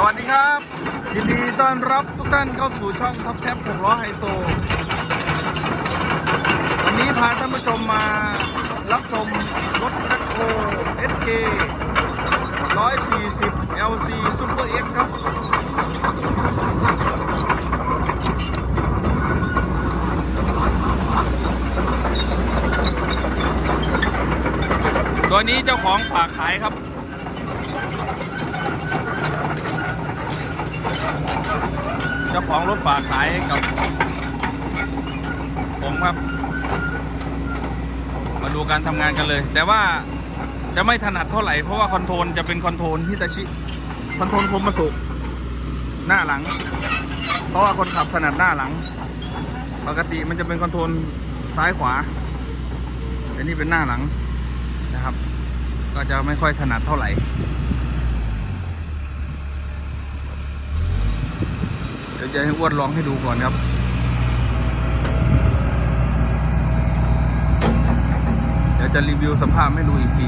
สวัสดีครับ ยินดีต้อนรับทุกท่านเข้าสู่ช่องท็อปแท็บ6ล้อไฮโซ วันนี้พาท่านผู้ชมมารับชมรถแท็กโค SK 140 LC Super X ครับ ตัวนี้เจ้าของฝากขายครับ จ้าของรถฝากขายกับผมครับ มาดูการทำงานกันเลย แต่ว่าจะไม่ถนัดเท่าไหร่ เพราะว่าคอนโทรลจะเป็นคอนโทรลฮิตาชิ คอนโทรลคมมาสุหน้าหลัง เพราะว่าคนขับถนัดหน้าหลัง ปกติมันจะเป็นคอนโทรลซ้ายขวา แต่นี่เป็นหน้าหลังนะครับ ก็จะไม่ค่อยถนัดเท่าไหร่ เดี๋ยวจะให้อ้วนลองให้ดูก่อนครับเดี๋ยวจะรีวิวสภาพให้ดูอีกที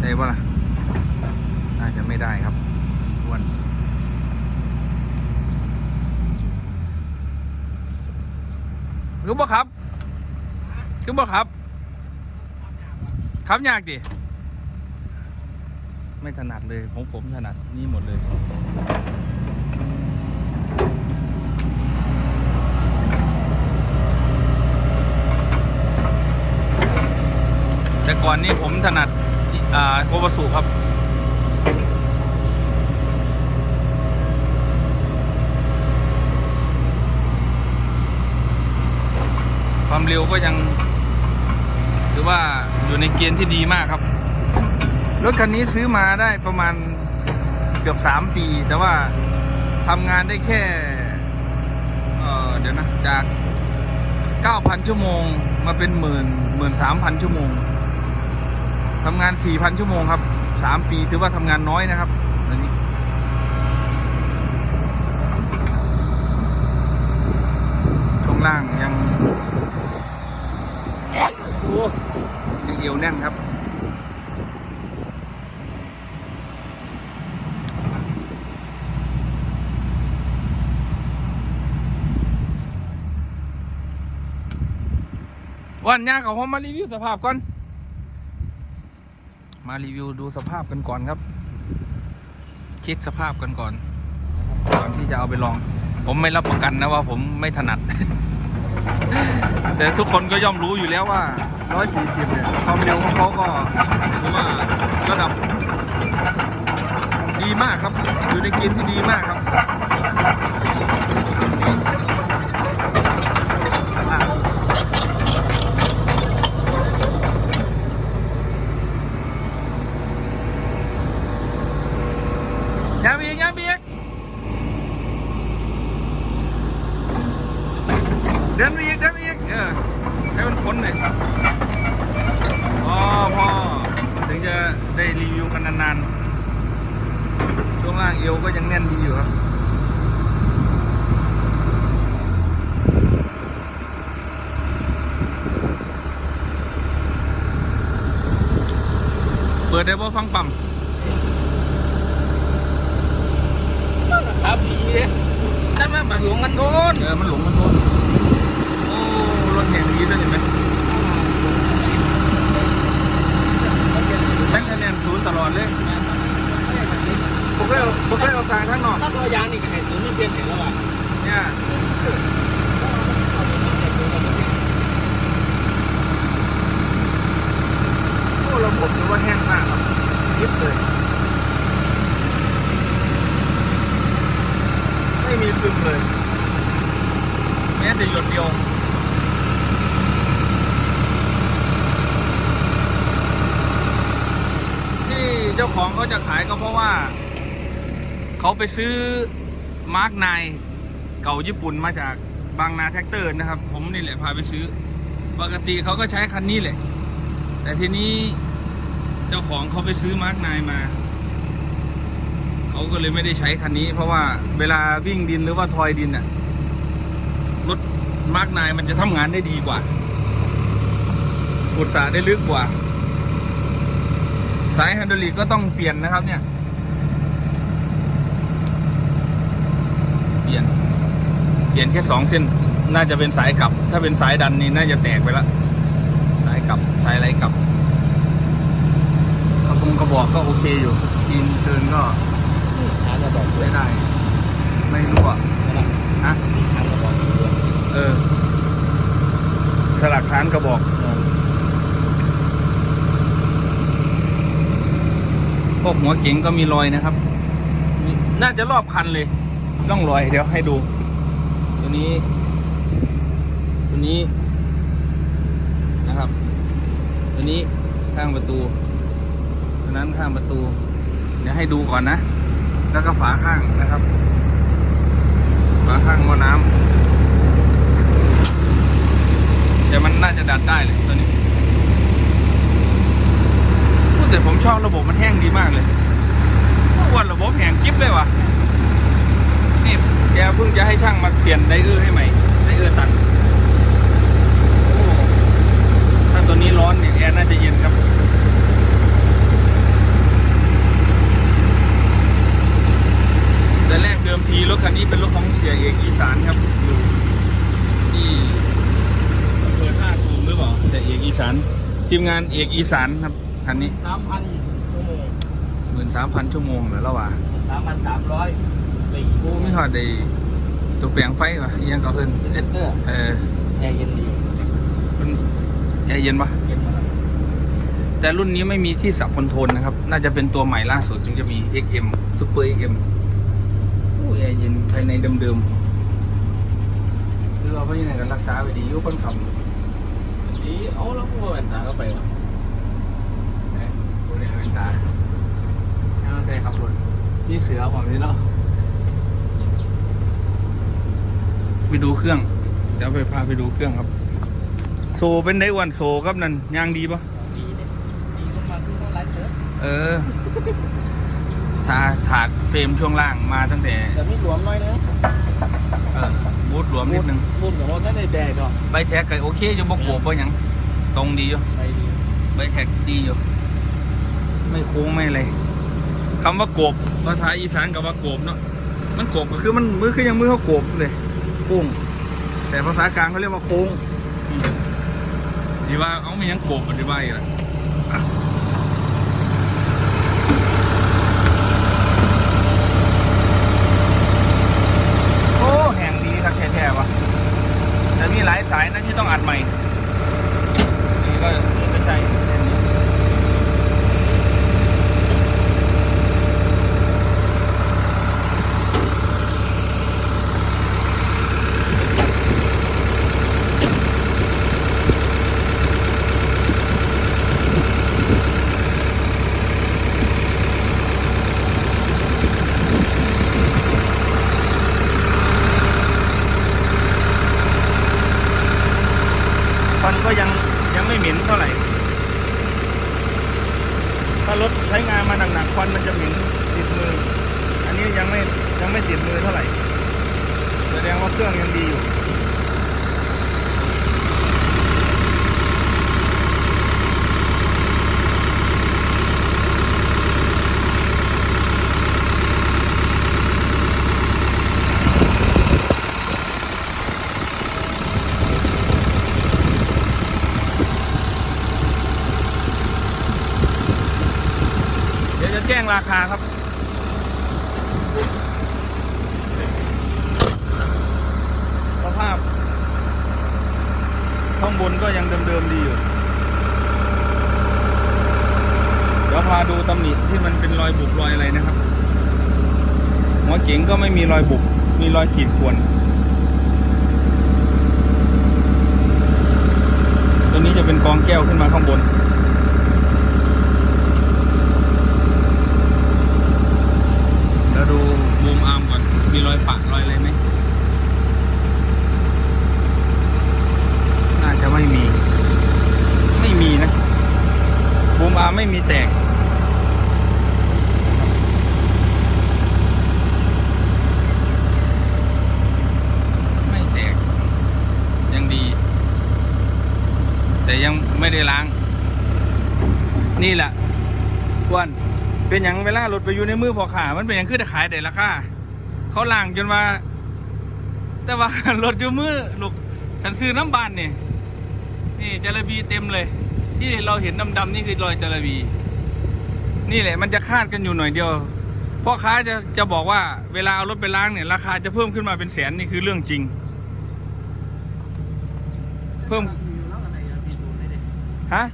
ได้ปะล่ะน่าจะไม่ได้ครับอ้วนคือบ่ครับคือบ่ครับ ครับยากดิ ไม่ถนัดเลยของผมถนัดนี่หมดเลยแต่ก่อนนี้ผมถนัดอ่าโกวาสุครับ ความเร็วก็ยัง หรือว่าอยู่ในเกณฑ์ที่ดีมากครับ รถคันนี้ซื้อมาได้ประมาณเกือบสามปี แต่ว่าทำงานได้แค่เออเดี๋ยวนะ จาก 9,000 ชั่วโมง มาเป็นหมื่นหมื่นสามพันชั่วโมงทำงาน 4,000 ชั่วโมงครับสามปีถือว่าทำงานน้อยนะครับอันนี้ช่วงล่างยังโอ้ยังเอวแน่นครับ วันนี้เขาผมมารีวิวสภาพก่อน มารีวิวดูสภาพกันก่อนครับ เช็คสภาพกันก่อน ก่อนที่จะเอาไปลอง ผมไม่รับประกันนะว่าผมไม่ถนัด แต่ทุกคนก็ย่อมรู้อยู่แล้วว่า 140 เนี่ยความเร็วของเขาก็ถือว่าระดับ ดีมากครับ อยู่ในเกณฑ์ที่ดีมากครับอะ ย้ำอีกย้ำอีกเดินไปอีกเดินไปอีกเออให้มันพ้นเลยพอพอถึงจะได้รีวิวกันนานๆช่วงล่างเอวก็ยังแน่นดีอยู่ครับ เปิดได้บ่ ฟังปั๊ม ครับผีนั่นมาบังหลวงกันโดน เออ มันหลงมันโดนโอ้ รถแห่งดีด้วยเห็นไหมแบงค์คะแนนศูนย์ตลอดเลยผมเคยเอาผมเคยเอาทางข้างนอก ถ้าตัวยางนี่ก็ให้ศูนย์นี่เปลี่ยนเห็นแล้วว่ะ เนี่ยโอ้ระบบถือว่าแห้งมากครับยิบเลย ไม่มีซึมเลย แม้แต่หยดเดียว ที่เจ้าของเขาจะขายก็เพราะว่า เขาไปซื้อมาร์กไนเก่าญี่ปุ่นมาจากบางนาแท็กเตอร์นะครับ ผมนี่แหละพาไปซื้อ ปกติเขาก็ใช้คันนี้แหละ แต่ทีนี้เจ้าของเขาไปซื้อมาร์กไนมา เขาก็เลยไม่ได้ใช้คันนี้ เพราะว่าเวลาวิ่งดินหรือว่าทอยดินอะรถมาร์กไนมันจะทำงานได้ดีกว่าขุดสระได้ลึกกว่า สายไฮดรอลิกก็ต้องเปลี่ยนนะครับเนี่ย เป ลี่ยน เปลี่ยนแค่สองเส้น น่าจะเป็นสายกลับ ถ้าเป็นสายดันนี่น่าจะแตกไปละสายกลับสายอะไรกลับกระพงกระบอกก็โอเคอยู่ทีมเชิญก็ทากระบอกด้วใช้ยได้ ไม่รั่วนะครับฮะทากระบอกเออสลักฐานกระบอกพวกหัวเก๋งก็มีรอยนะครับ น่าจะรอบคันเลย ต้องรอยเดี๋ยวให้ดู ตัวนี้ ตัวนี้นะครับ ตัวนี้ข้างประตูตัวนั้นข้างประตู เดี๋ยวให้ดูก่อนนะ แล้วก็ฝาข้างนะครับ ฝาข้างหม้อน้ำแต่มันน่าจะดัดได้เลยตัวนี้พูดแต่ผมชอบระบบมันแห้งดีมากเลยทุกวันระบบแห้งกิ๊บเลยว่ะ นี่แกเพิ่งจะให้ช่างมาเปลี่ยนไดเออร์ให้ใหม่ไดเออร์ตัดโอ้ถ้าตัวนี้ร้อนเนี่ยแอร์น่าจะเย็นครับแต่แรกเดิมทีรถคันนี้เป็นรถของเสียเอกอีสานครับอยู่ที่อำเภอท่าตูมหรือเปล่าเสียเอกอีสานทีมงานเอกอีสานครับคันนี้สามพันชั่วโมงหมื่นสามพันชั่วโมงเหรอแล้ววะสามพันสามร้อยปี โอ้ไม่หอดได้ตัวแปลงไฟวะอิหยังก็ขึ้นเอสเตอร์เออแอร์เย็นดีมันแอร์เย็นปะเย็นมากแต่รุ่นนี้ไม่มีที่สับคอนโทรลนะครับ น่าจะเป็นตัวใหม่ล่าสุดถึงจะมี XM Super XM โอ้แอร์เย็นภายในเดิมๆหรือว่าเพราะยังไงกันรักษาไปดีอยู่คนขับดีเอาแล้วพวกแว่นตาเข้าไปวะเอ๊ะโอ้ยเป็นตาเอาใส่ขับรถนี่เสือผมนี่เนาะ ไปดูเครื่อง เดี๋ยวไปพาไปดูเครื่องครับ โซเป็นได้วันโซครับนั่นยางดีปะดีเนี่ยดีขึ้นมาขึ้นเท่าไรเถอะเออถาถาดเฟรมช่วงล่างมาตั้งแต่แต่ไม่หลวมน้อยนึงเออบูทหลวมนิดนึงรูปของรถไม่ได้แดกหรอกใบแท็กก็โอเคอยู่บกโบกบ่หยังตรงดีอยู่ไปดีใบแท็กดีอยู่ไม่โค้งไม่อะไรคำว่าโกบภาษาอีสานกับว่าโกบเนาะมันโกบก็คือมันมือคือยังมือเขาโกบเลย โค้ง แต่ภาษากลางเขาเรียกว่าโค้งอืมดีว่าเอาไม่ยังโกบมันดีว่าอีกละอะโอ้แห่งดีครับแท้ๆวะแต่มีหลายสายนะที่ต้องอัดใหม่นี่ก็ไม่ใช่เส้นนี้ ควันก็ยังยังไม่เหม็นเท่าไหร่ ถ้ารถใช้งานมาหนักๆควันมันจะเหม็นติดมือ อันนี้ยังไม่ยังไม่ติดมือเท่าไหร่ แสดงว่าเครื่องยังดีอยู่ เดี๋ยวจะ แจ้งราคาครับ สภาพ ข้างบนก็ยังเดิมๆดีอยู่ เดี๋ยวพาดูตำหนิที่มันเป็นรอยบุบรอยอะไรนะครับ หัวเก๋งก็ไม่มีรอยบุบ มีรอยขีดข่วนตัวนี้จะเป็นกองแก้วขึ้นมาข้างบน แล้วดูบูมอาร์มก่อน มีรอยปะรอยอะไรไหม น่าจะไม่มี ไม่มีนะ บูมอาร์ม ไม่มีแตกไม่แตกยังดีแต่ยังไม่ได้ล้าง นี่แหละอ้วนเป็นอย่างเวลารถไปอยู่ในมือพอขามันเป็นอย่างคือจะขายได้ราคาเขาล่างจนว่าแต่ว่ารถอยู่มือลูกฉันซื้อน้ำบานนี่นี่จระบีเต็มเลย ที่เราเห็นดำๆนี่คือรอยจระบี นี่แหละมันจะคาดกันอยู่หน่อยเดียวพ่อค้าจะจะบอกว่าเวลาเอารถไปล้างเนี่ย ราคาจะเพิ่มขึ้นมาเป็นแสนนี่คือเรื่องจริง เพิ่มฮะ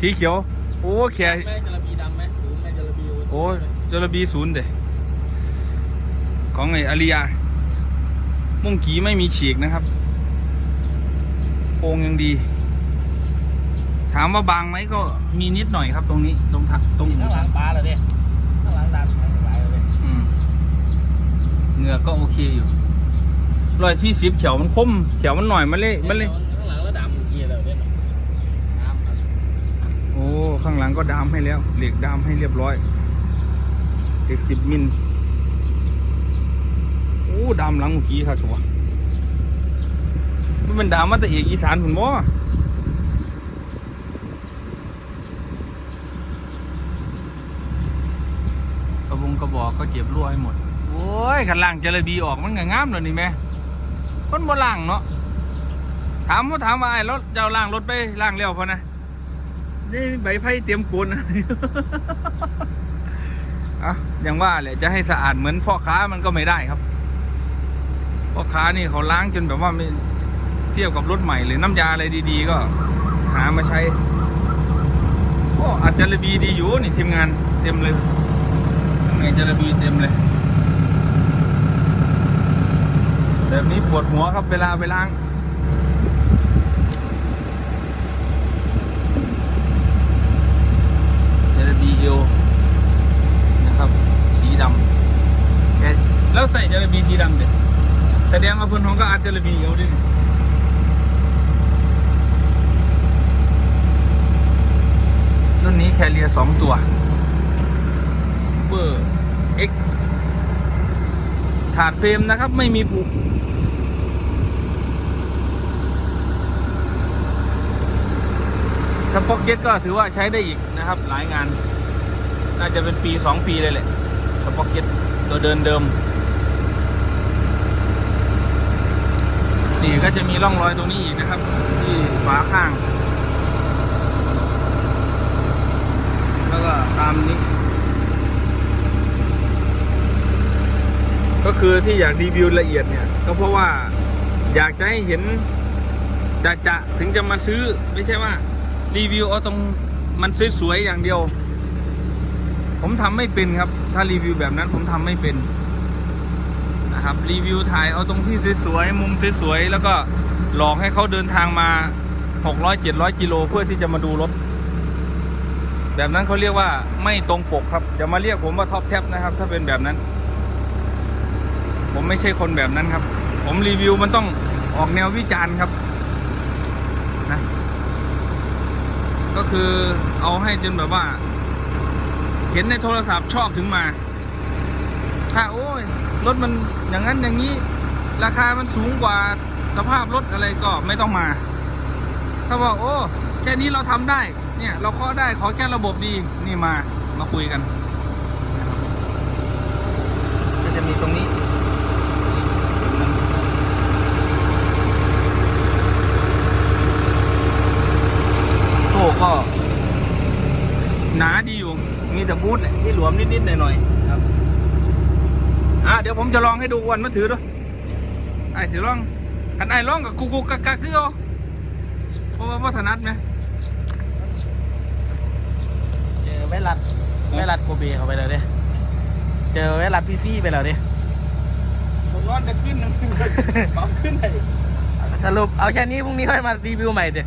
สีเขียว โอ้แค่แม่จระบีดำไหมหรือแม่จระบีโอ้จระบีศูนย์เด้ของไออาริยามุ่งกีไม่มีฉีกนะครับโครงยังดี ถามว่าบางไหมก็มีนิดหน่อยครับตรงนี้ตรงทักตรงหูข้างหลัชังกปลาเลยดิข้างหลังดำข้างหลังเลยอืมเหงือก็โอเคอยู่ร้อยที่สิบเขียวมันคมเขียวมันหน่อยมันเละมันเละข้างหลังแล้วดำเกียร์เลยเนี่ยดำครับโอ้ข้างหลังก็ดามให้แล้ว เหล็กดามให้เรียบร้อยเหล็กสิบมิลโอ้ดามหลังเมื่อกี้ครับชัวมันเป็นดามมาแต่เอกอีสานผมบ่ กระบอกก็เก็บรั่วให้หมด โอ้ยขันล่างเจระบีออกมันก็งามเลยนี่แม่คนบ่ล่างเนาะ ถามว่าถามว่าไอ้รถเจ้าล่างรถไปล่างแล้วพอนะ นี่ใบไผ่เตรียมโกนอะอย่างว่าแหละจะให้สะอาดเหมือนพ่อค้ามันก็ไม่ได้ครับ พ่อค้านี่เขาล้างจนแบบว่าไม่เทียบกับรถใหม่หรือน้ำยาอะไรดี ๆ ก็ หามาใช้โอ้อาจจะระบีดีอยู่นี่ทีมงานเต็มเลย ข้างจะระบีเต็มเลยแบบนี้ปวดหัวครับเวลาไปล้างเจลบีเอลนะครับ สีดำแล้วใส่เจลบีสีดำเด็ดแต่แดงมาเพิ่นของก็อาจเจลบีเอลด้วยนี่รุ่นนี้แคเรียสองตัว ร์เอ็กถาดเฟรมนะครับ ไม่มีผูกสป็อกเก็ตก็ถือว่าใช้ได้อีกนะครับ หลายงาน น่าจะเป็นปี 2 ปีเลยแหละสป็อกเก็ตตัวเดินเดิม นี่ก็จะมีร่องรอยตรงนี้อีกนะครับ ที่ฝาข้าง แล้วก็ตามนี้ ก็คือที่อยากรีวิวละเอียดเนี่ยก็เพราะว่าอยากจะให้เห็นจะจะถึงจะมาซื้อไม่ใช่ว่า รีวิวเอาตรงมันสวยๆอย่างเดียว ผมทำไม่เป็นครับ ถ้ารีวิวแบบนั้นผมทำไม่เป็นนะครับรีวิวถ่ายเอาตรงที่สวยๆมุมสวยๆแล้วก็หลอกให้เขาเดินทางมา 600 700กิโลเพื่อที่จะมาดูรถ แบบนั้นเขาเรียกว่าไม่ตรงปกครับจะมาเรียกผมว่าท็อปแท็บนะครับ ถ้าเป็นแบบนั้น ผมไม่ใช่คนแบบนั้นครับ ผมรีวิวมันต้องออกแนววิจารณ์ครับนะก็คือเอาให้จนแบบว่า เห็นในโทรศัพท์ชอบถึงมา ถ้าโอ้ยรถมันอย่างนั้นอย่างนี้ ราคามันสูงกว่าสภาพรถอะไรก็ไม่ต้องมา ถ้าว่าโอ้แค่นี้เราทำได้ เนี่ย เราเคาะได้ขอแค่ระบบดีนี่มามาคุยกัน ก็จะมีตรงนี้ โอ้ก็ หนาดีอยู่ มีแต่บูทแหละที่หลวม นิดๆหน่อยๆครับอะเดี๋ยวผมจะลองให้ดูวันมาถือด้วยไอ้ถือลองคันไอ้ลองกับกูกูกักกักคือเอาเพราะว่าวัฒนัดไหมเจอแม่รัดแม่รัดโกเบเข้าไปแล้วดิเจอแม่รัดพีซี่ไปแล้วดิผมร้อนจะขึ้นนะปรับขึ้นไหนสรุปเอาแค่นี้พรุ่งนี้ค่อยมารีวิวใหม่เดี๋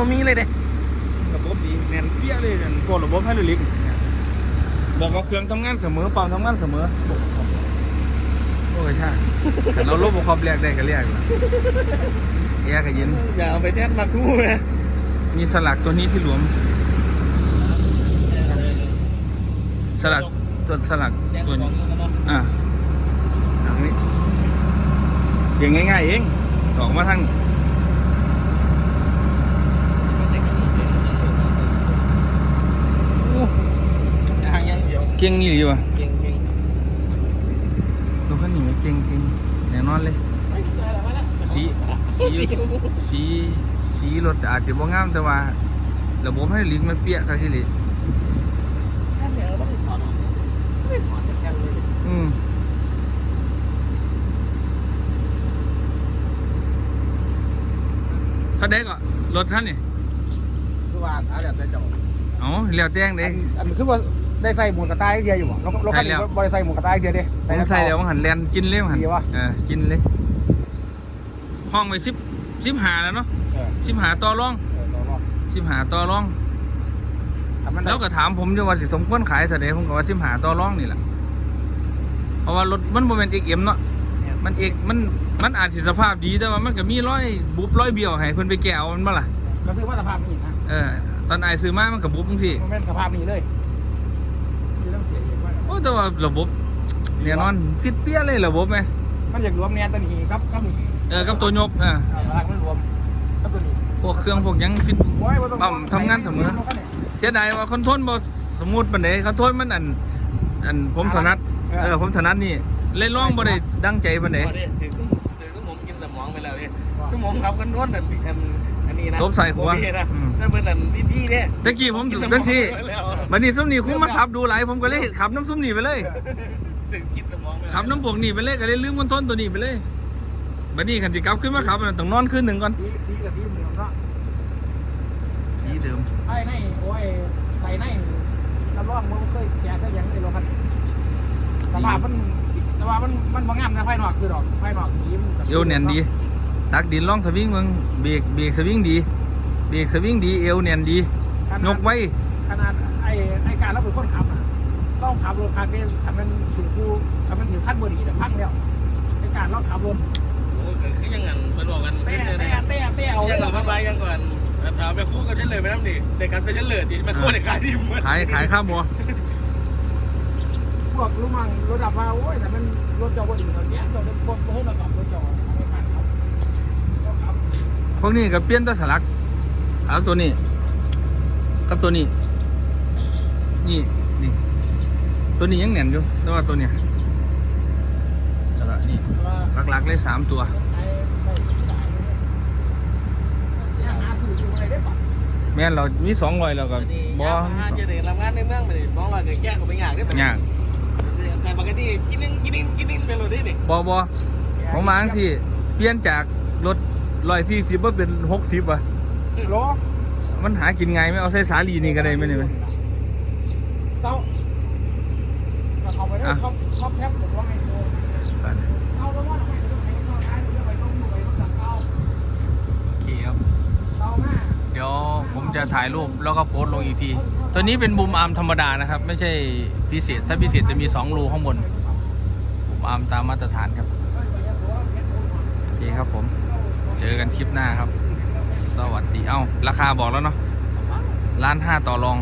บ่มีเลยเด้ระบบดีแน่นเปี้ยเลยเนี่ยกดระบบให้ลิกบอกว่าเครื่องทำงานเสมอปั๊มทำงานเสมอโอ้ยใช่แต่เราลบบุคคลเรียกได้ก็เรียกล่ะแอร์ก็เย็นอย่าเอาไปแทนมาทู่นะมีสลักตัวนี้ที่หลวม สลักตัวสลักตัวนี้อะทางนี้เพียงง่ายๆเองต่อมาทางโอ้ ทางยัง เดียวเก่งนี่ดีว่ะเก่งเก่งตัวขันนี้ไหมเก่งเก่งแน่นอนเลยสีสีสีสีรถอาจจะบ่งามแต่ว่าระบบให้ลิ้นมันเปี้ยครับที่ลิ้นอืมเขาได้ก็รถท่านนี่ทุกวันอาจจะได้จบเอ๋อเลี้ยวแจ้งเด้อันคือว่า ได้ใส่หมูกระต่ายเทียอยู่บ่เราเราคันนี้บ่ได้ใส่หมูกระต่ายเทียเด้ผมใส่แล้วหันแลนกินเลยหันดีวะเออกินเลย ห้องไปสิบสิบหาแล้วเนาะเออสิบหาต่อรองเออรอรอสิบหาต่อรอง ทำมันได้แล้วก็ถามผมด้วยว่าสิสมควรขายเท่าไหร่ผมก็ว่าสิบหาต่อรองนี่แหละเพราะว่ารถมันโมเมนต์เอกเอ็มเนาะมันเอกมันมันอาจสิสภาพดีแต่ว่ามันก็มีร้อยบุบร้อยเบี้ยวให้เพิ่นไปแก้วมันบ่ล่ะ เราซื้อว่าสภาพนี้นะเออตอนไอายซื้อมามันก็บุบจังซี่ มันเป็นสภาพนี้เลยที่ต้องเสียเองว่า โอ้ แต่ว่าระบบแน่นอนฟิตเปี้ยเลยระบบไหมมันอยากรวมแนวตัวนี้ครับกับนี่เออกับตัวยกอ่าเอาพลังมันรวมกับตัวนี้พวกเครื่องพวกหยังฟิตโอ้ยบ่ต้องปั๊มทำงานเสมอเสียดายว่าคอนโทรลบ่สมูทปานใดคอนโทรลมันอันอันผมถนัดเออผมถนัดนี่เลยร้องบ่ได้ดังใจปานใดถึงต้องถึงต้องผมกินสมองไปแล้วเนี่ยต้องผมขับกันนวดอันอันอั นนี้นะตบใส่หัวโอเคนะอืม นั่นเป็นอันที่พี่เนี่ยตะกี้ผมกินสมองจังซี่ไปแล้วบัดนี้ซุมนี่คุ้มมาขับดูหลายผมก็เลยขับน้ำซุมนี่ไปเลย ถึงกินสมองไปแล้วขับน้ำพวกนี่ไปเลยก็เลยลืมคอนโทรลตัวนี้ไปเลยบัดนี้คันสิกลับขึ้นมาขับน่ะต้องนอนคืนหนึงก่อนสีสีกับสีเหมือนเนาะสีเดิมไอ้ในโอ้ยใส่ในรับรองมันเคยแกะก็ยังไม่รู้ครับสภาพมันแต่ว่ามันมันบ่งามนะไฟนอกคือดอกไฟนอกสีมันเอวแน่นดี ตักดินล่องสวิงเมืองเบรกเบรกสวิงดี เบรกสวิงดีเอวแน่นดีขนาด ยกไว้ ขนาดไอ้ไอ้การเราเป็นคนขับอะต้องขับรถคันนี้ทำมันถึงกูทำมันถึงขั้นบดีแต่พังแล้วไอ้การเราขับรถโอ้ก็คือยังไงมันบอกกันเต้เต้นเลยเต้นะเต้เต้เอายังเลกับมันไปยังก่อนถามไปคู่กันเฉลยไปน้ำดิเด็กกันไปเฉลยดิมาคู่เด็กขายดิมขายขายข้าวบัวพวกรู้มั่งรถดับมาโอ้ยแต่มันรถจอดบนอื่นตอนนี้จอดบนบนเราขับรถจอดไม่ผ่านครับก็ขับ พวกนี้ก็เปลี่ยนแตัวสลัก เอาตัวนี้ กับตัวนี้ นี่ นี่ ตัวนี้ยังแน่นอยู่แต่ว่าตัวเนี้ยแล้วก็นี่ว่าหลักๆเลยสามตัวไอ้ไอ้สายเนี่ยหาสื่ออยู่อะไรได้ปะแม่นเรามีสองรอยแล้วก็นี่บ่ยามาจะเด็กทำงานในเมืองไปดิสองร้อยก็แก้ก็ไปยากได้ปะยากแต่ปกติกินนึงกินนึงกินนึงไปเลยดิบ่บ่ผมมาจังสิเปลี่ยนจากรถ ร้อยสี่สิบมาเป็นหกสิบอะโลมันหากินไงายไหม่เอาใส่สาลีนี่ก็ได้ไหมเนี่ยเจ้าเอาไปได้ครอบครอบแทบผมว่าไงโตเอาแล้วว่าทำไมต้องให้ต้องใช้ต้องไปต้องดูไปต้องจับเอาโอเคครับเอามาเดี๋ยวผมจะถ่ายรูปแล้วก็โพสต์ลงอีกที ตัวนี้เป็นบูมอาร์มธรรมดานะครับ ไม่ใช่พิเศษ ถ้าพิเศษจะมี2รูข้างบนบูมอาร์มตามมาตรฐานครับโอเคครับผม เจอกันคลิปหน้าครับ สวัสดี เอ้า ราคาบอกแล้วเนาะล้านห้าต่อรอง